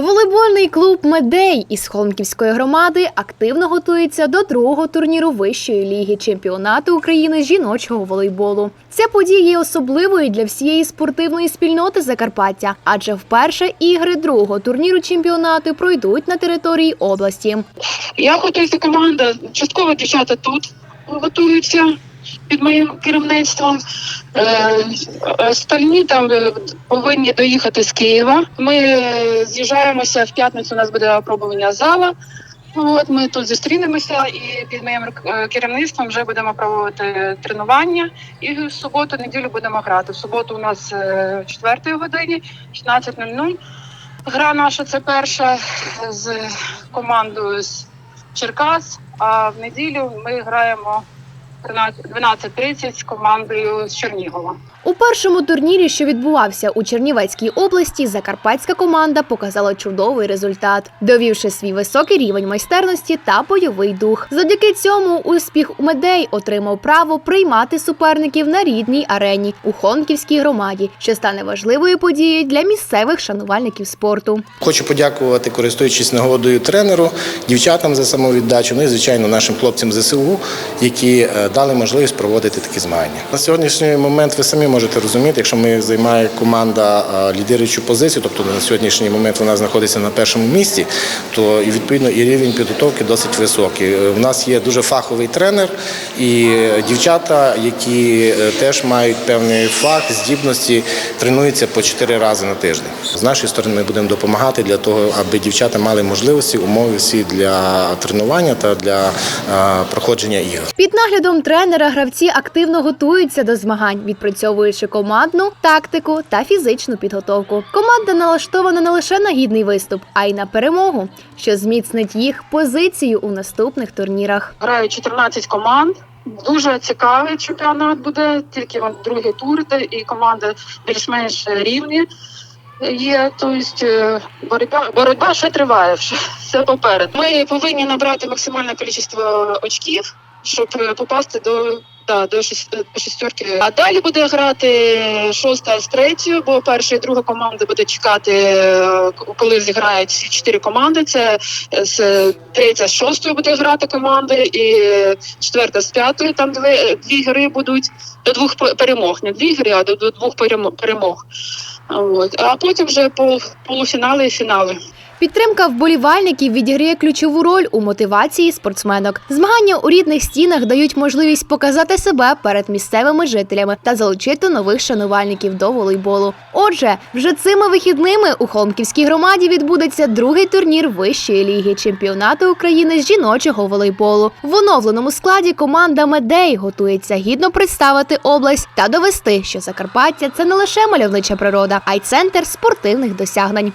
Волейбольний клуб Медей із Холмківської громади активно готується до другого турніру вищої ліги чемпіонату України жіночого волейболу. Ця подія є особливою для всієї спортивної спільноти Закарпаття, адже вперше ігри другого турніру чемпіонату пройдуть на території області. Я готуюся команда. Частково дівчата тут готуються під моїм керівництвом. Е, Остальні там е, повинні доїхати з Києва. Ми е, з'їжджаємося в п'ятницю. У нас буде опробування зала. От ми тут зустрінемося і під моїм е, керівництвом вже будемо проводити тренування. І в суботу, неділю будемо грати. В суботу у нас е, в 4 годині, 16.00. Гра наша це перша з командою з Черкас. А в неділю ми граємо 13 12.30 з командою з Чернігова. У першому турнірі, що відбувався у Чернівецькій області, закарпатська команда показала чудовий результат, довівши свій високий рівень майстерності та бойовий дух. Завдяки цьому успіх у медей отримав право приймати суперників на рідній арені у Хонківській громаді, що стане важливою подією для місцевих шанувальників спорту. Хочу подякувати, користуючись нагодою тренеру, дівчатам за самовіддачу, ну і звичайно нашим хлопцям ЗСУ, які е, дали можливість проводити такі змагання. На сьогоднішній момент ви самі можете розуміти, якщо ми займає команда е, лідируючу позицію, тобто на сьогоднішній момент вона знаходиться на першому місці, то і відповідно і рівень підготовки досить високий. Е, В нас є дуже фаховий тренер і е, дівчата, які е, теж мають певний фах, здібності, тренуються по 4 рази на тиждень. З нашої сторони ми будемо допомагати для того, аби дівчата мали можливості, умови всі для тренування та для е, проходження ігор. Під наглядом тренера гравці активно готуються до змагань, відпрацьовуючи командну тактику та фізичну підготовку. Команда налаштована не лише на гідний виступ, а й на перемогу, що зміцнить їх позицію у наступних турнірах. Грає 14 команд. Дуже цікавий чемпіонат буде, тільки от другий тур, де і команди більш-менш рівні є. Тобто е, боротьба, боротьба ще триває, все попереду. Ми повинні набрати максимальне кількість очків, щоб е, попасти до. Да, до шіс- шістерки. А далі буде грати шоста з третьою, бо перша і друга команда буде чекати, е, коли зіграють всі чотири команди. Це е, з третя з шостою буде грати команди, і четверта з п'ятою. Там дві, дві гри будуть до двох пе- перемог. Не дві гри, а до, до двох перемог. От. А потім вже пол, полуфінали і фінали. Підтримка вболівальників відіграє ключову роль у мотивації спортсменок. Змагання у рідних стінах дають можливість показати себе перед місцевими жителями та залучити нових шанувальників до волейболу. Отже, вже цими вихідними у Холмківській громаді відбудеться другий турнір вищої ліги чемпіонату України з жіночого волейболу. В оновленому складі команда Медей готується гідно представити область та довести, що Закарпаття це не лише мальовнича природа, а й центр спортивних досягнень.